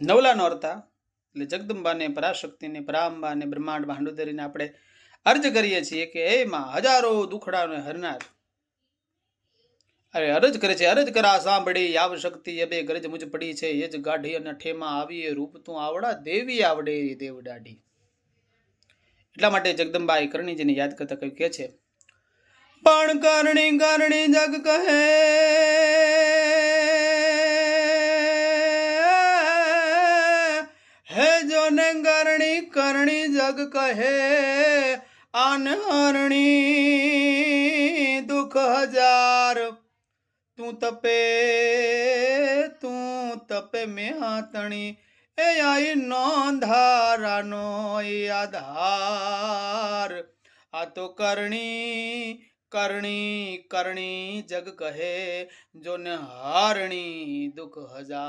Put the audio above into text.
નવલા નોરતા એટલે જગદંબાને, પરાશક્તિને, પરાંબાને બ્રહ્માંડ ભાંડોદરીને આપણે અર્જ કરીએ છીએ કે માં હજારો દુખડાને હરનાર. અરે અરજ કરે છે, અરજ કરા, સાંભળી આવ શક્તિ અબે ગરજ મુજ પડી છે, એ જ ગાઢી અને ઠેમાં આવીએ, રૂપ તું આવડા, દેવી આવડે દેવ દાઢી. એટલા માટે જગદંબાએ કરણીજીને યાદ કરતા કહ્યું, કે છે, પણ કરણી કરણી જગ કહે જોને ગરણી કરણી જગ કહે આન હરણી દુઃખ હજાર. તું તપે તું તપે મેહાતણી એ આઈ નોંધારાનો આધાર. આ તો કરણી કરણી કરણી જગ કહે, જોને હારણી દુઃખ હજાર.